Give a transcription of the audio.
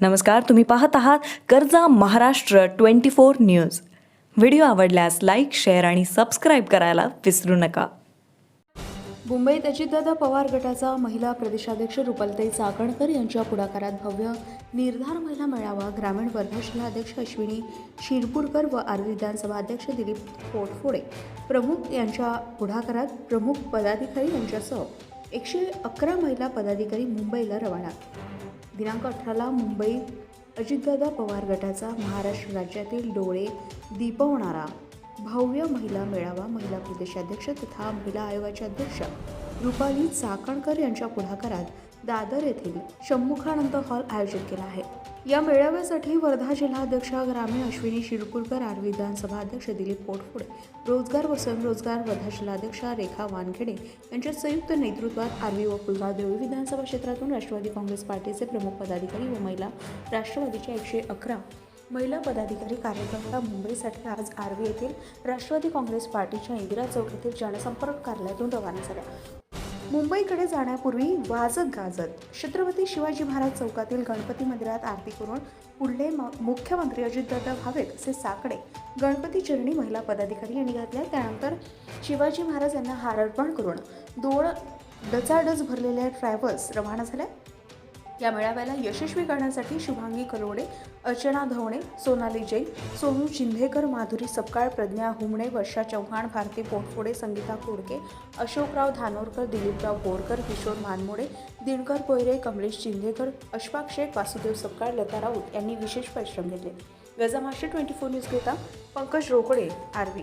नमस्कार तुम्ही पाहत आहात कर्जा Maharashtra twenty four news. Video आवडल्यास लाईक शेअर आणि सबस्क्राईब करायला विसरू नका. मुंबईत अजितदादा पवार गटाचा महिला प्रदेशाध्यक्ष रुपलताई चाकणकर यांच्या पुढाकारात भव्य निर्धार महिला मेळावा ग्रामीण वर्धा जिल्हाध्यक्ष अश्विनी शिरपूरकर व आर विधानसभा अध्यक्ष दिलीप पोटफोडे प्रमुख यांच्या पुढाकारात प्रमुख पदाधिकारी यांच्यासह एकशे अकरा महिला पदाधिकारी मुंबईला रवाना. दिनांक अठराला मुंबईत अजितदादा पवार गटाचा महाराष्ट्र राज्यातील डोळे दीपवणारा भव्य महिला मेळावा महिला प्रदेशाध्यक्ष तथा महिला आयोगाच्या अध्यक्ष रुपाली चाकणकर यांच्या पुढाकारात दादर येथील शंभुखानंद हॉल आयोजित केला आहे. या मेळाव्यासाठी वर्धा जिल्हाध्यक्षा ग्रामीण अश्विनी शिरपूरकर आर विधानसभा अध्यक्ष दिलीप पोटफोडे रोजगार व स्वयंरोजगार वर्धा जिल्हाध्यक्षा रेखा वानखेडे यांच्या संयुक्त नेतृत्वात आर्वी व कुलगाव देवळी विधानसभा क्षेत्रातून राष्ट्रवादी काँग्रेस पार्टीचे प्रमुख पदाधिकारी व महिला राष्ट्रवादीच्या एकशे अकरा महिला पदाधिकारी कार्यकर्ता मुंबईसाठी आज आर्वी येथील राष्ट्रवादी काँग्रेस पार्टीच्या इंदिरा चौक येथील जनसंपर्क कार्यालयातून रवाना झाल्या. मुंबईकडे जाण्यापूर्वी वाजत गाजत छत्रपती शिवाजी महाराज चौकातील गणपती मंदिरात आरती करून पुढले मुख्यमंत्री अजितदादा व्हावेत असे साकडे गणपती चरणी महिला पदाधिकारी यांनी घातल्या. त्यानंतर शिवाजी महाराज यांना हार अर्पण करून दोन डचाडच भरलेल्या ट्रॅव्हल्स रवाना झाल्या या मेळाव्याला यशस्वी करण्यासाठी शुभांगी कलोडे अर्चना धवणे सोनाली जैन सोनू चिंधेकर माधुरी सपकाळ प्रज्ञा हुमणे वर्षा चव्हाण भारती पोटफोडे संगीता कोडके अशोकराव धानोरकर दिलीपराव बोरकर किशोर मानमोडे दिनकर कोयरे कमलेश चिंधेकर अशफाक शेख वासुदेव सपकाळ लता राऊत यांनी विशेष परिश्रम घेतले. Gaja master twenty four news घेता पंकज रोकडे आरवी.